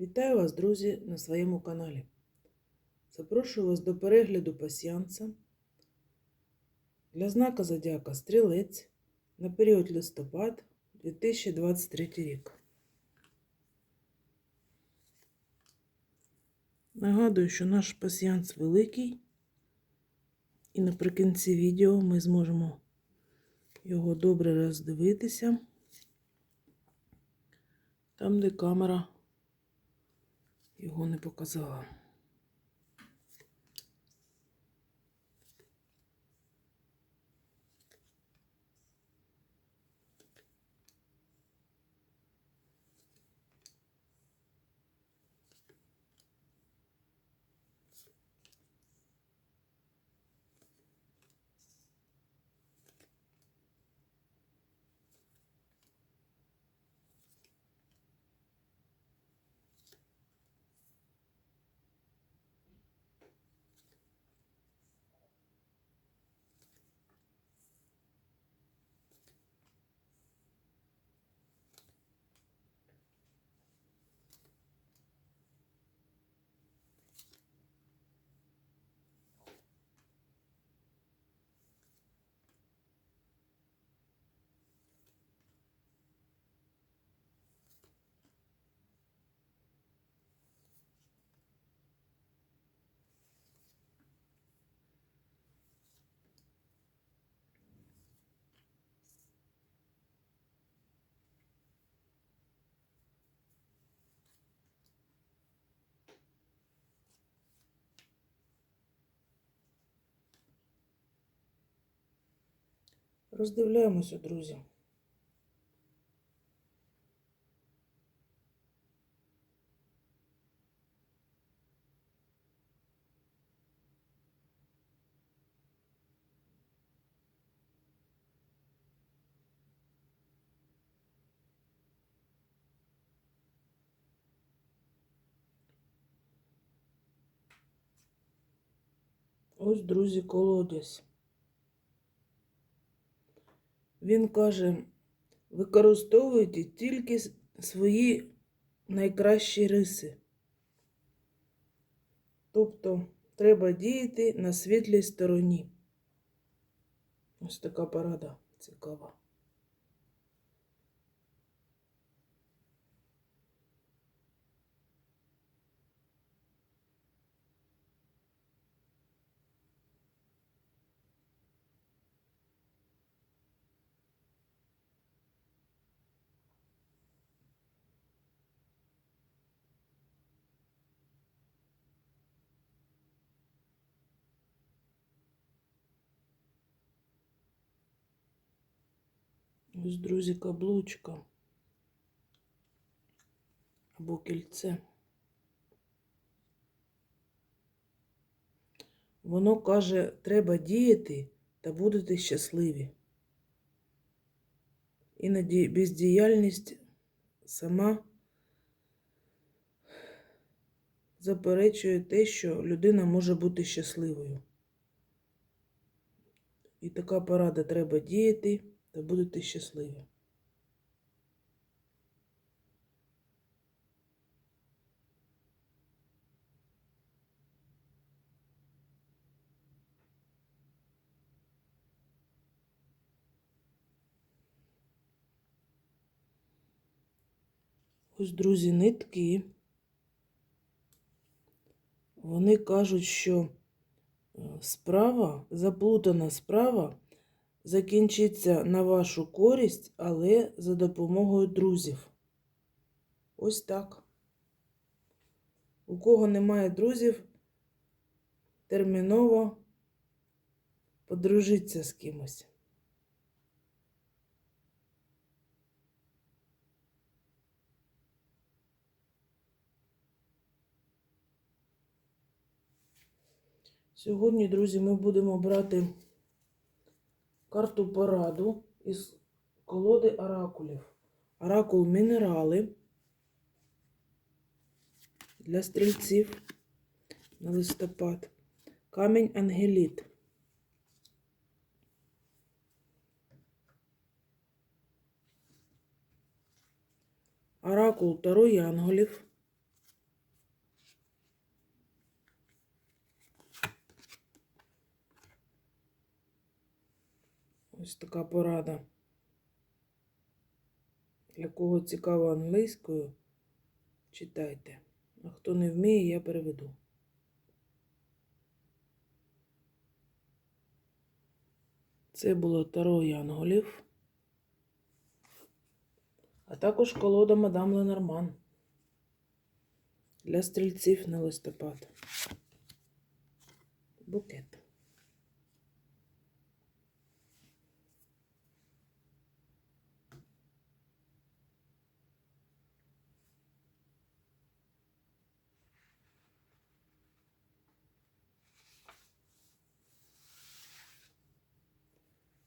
Вітаю вас, друзі, на своєму каналі. Запрошую вас до перегляду пасіянса для знака Зодіака Стрілець на період листопад 2023 рік. Нагадую, що наш пасіянс великий, і наприкінці відео ми зможемо його добре роздивитися. Там, де камера його не показала. Роздивляємося, друзі. Ось, друзі, колодязь. Він каже, використовуйте тільки свої найкращі риси. Тобто треба діяти на світлій стороні. Ось така порада цікава. Ось, друзі, каблучка або кільце. Воно каже, треба діяти та будете щасливі. Іноді бездіяльність сама заперечує те, що людина може бути щасливою. І така порада треба діяти та будете щасливі. Ось, друзі, нитки. Вони кажуть, що е, справа, заплутана справа закінчиться на вашу користь, але за допомогою друзів. Ось так. У кого немає друзів, терміново подружиться з кимось. Сьогодні, друзі, ми будемо брати карту пораду із колоди оракулів. Оракул мінерали для стрільців на листопад. Камінь ангеліт. Оракул Таро Янголів. Ось така порада. Для кого цікаво англійською, читайте. А хто не вміє, я переведу. Це було Таро Янголів. А також колода Мадам Ленорман для стрільців на листопад. Букет.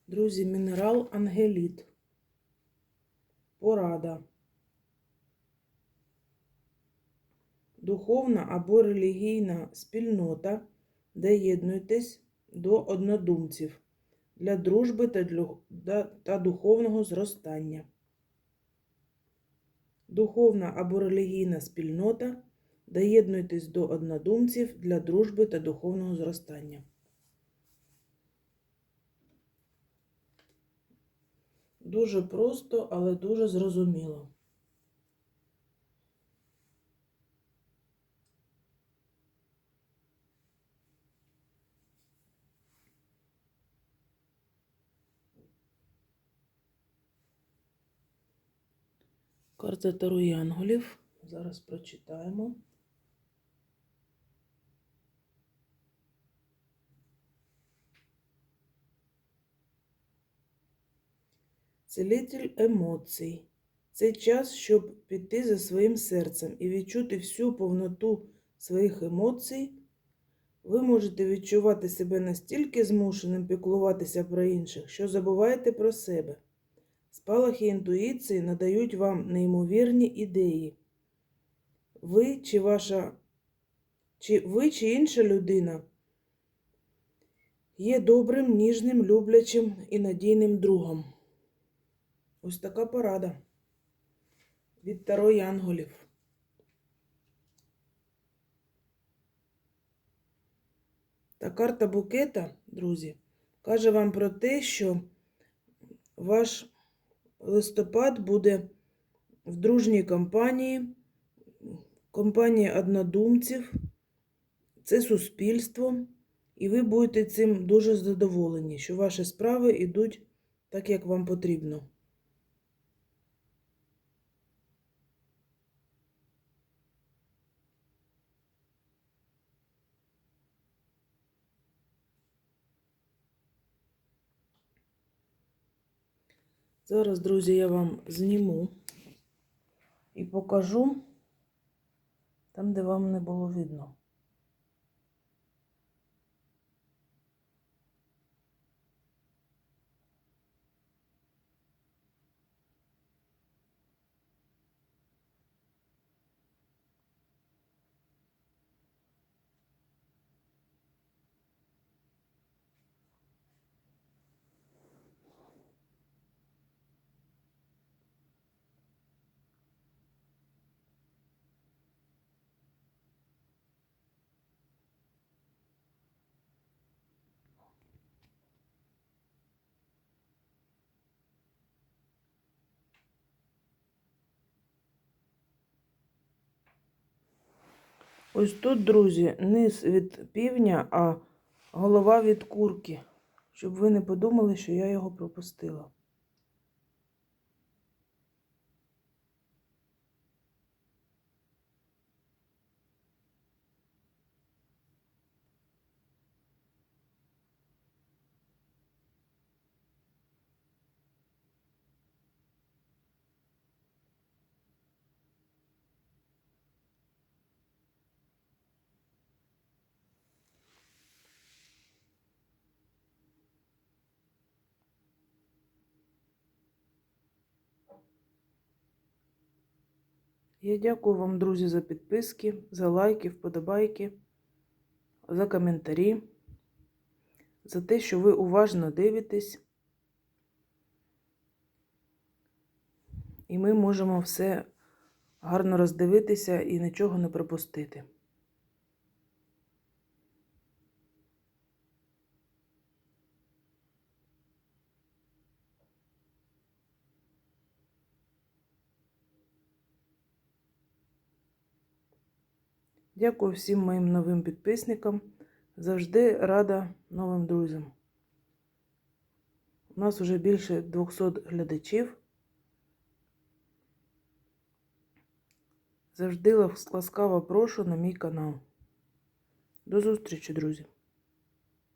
Друзі, мінерал Ангеліт. Порада. Духовна або релігійна спільнота, де єднуєтесь до однодумців для дружби та, духовного зростання. Духовна або релігійна спільнота, де єднуєтесь до однодумців для дружби та духовного зростання. Дуже просто, але дуже зрозуміло. Карта Таро Янголів. Зараз прочитаємо. Цілитель емоцій. Це час, щоб піти за своїм серцем і відчути всю повноту своїх емоцій. Ви можете відчувати себе настільки змушеним піклуватися про інших, що забуваєте про себе. Спалахи інтуїції надають вам неймовірні ідеї. Ви чи ваша, чи ви чи інша людина є добрим, ніжним, люблячим і надійним другом. Ось така порада від Таро Янголів. Та карта букета, друзі, каже вам про те, що ваш листопад буде в дружній компанії, компанії однодумців, це суспільство, і ви будете цим дуже задоволені, що ваші справи йдуть так, як вам потрібно. Зараз, друзі, я вам зніму і покажу там, де вам не було видно. Ось тут, друзі, низ від півня, а голова від курки. Щоб ви не подумали, що я його пропустила. Я дякую вам, друзі, за підписки, за лайки, вподобайки, за коментарі, за те, що ви уважно дивитесь. І ми можемо все гарно роздивитися і нічого не пропустити. Дякую всім моїм новим підписникам. Завжди рада новим друзям. У нас вже більше 200 глядачів. Завжди лас- ласкаво прошу на мій канал. До зустрічі, друзі!